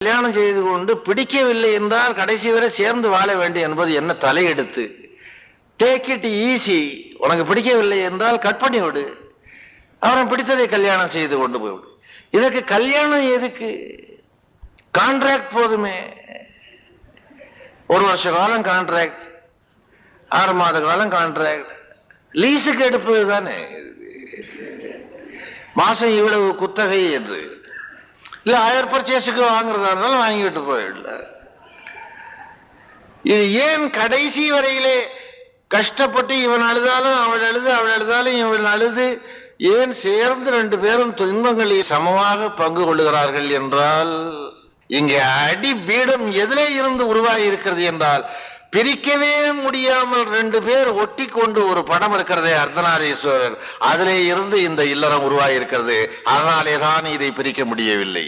கல்யாணம் செய்து கொண்டு பிடிக்கவில்லை என்றால் கடைசி வரை சேர்ந்து வாழ வேண்டும் என்பது என்ன தலையெடுத்து? டேக் இட் ஈஸி உனக்கு பிடிக்கவில்லை என்றால் கட் பண்ணி விடு. அவன் பிடித்ததை கல்யாணம் செய்து கொண்டு போய்விடு இதற்கு கல்யாணம் எதுக்கு? கான்ட்ராக்ட் போதுமே. ஒரு வருஷ காலம் கான்ட்ராக்ட் ஆறு மாத காலம் கான்ட்ராக்ட் லீஸுக்கு எடுப்பது தானே மாசம் இவ்வளவு குத்தகை என்று. இல்லை ஹையர் பர்ச்சேஸுக்கு வாங்குறதா இருந்தாலும் வாங்கிட்டு போயிடல. இது ஏன் கடைசி வரையிலே கஷ்டப்பட்டு இவன் அழுதாலும் அவள் அழுது அவள் அழுதாலும் இவன் அழுது ஏன் சேர்ந்து ரெண்டு பேரும் துன்பங்களில் சமமாக பங்கு கொள்ளுகிறார்கள் என்றால் இங்கே அடி பீடம் எதிலே இருந்து உருவாகி இருக்கிறது என்றால் பிரிக்கவே முடியாமல் ரெண்டு பேர் ஒட்டி கொண்டு ஒரு படம் இருக்கிறதே அர்த்தநாரீஸ்வரர் அதிலே இருந்து இந்த இல்லறம் உருவாகி இருக்கிறது அதனாலே தான் இதை பிரிக்க முடியவில்லை.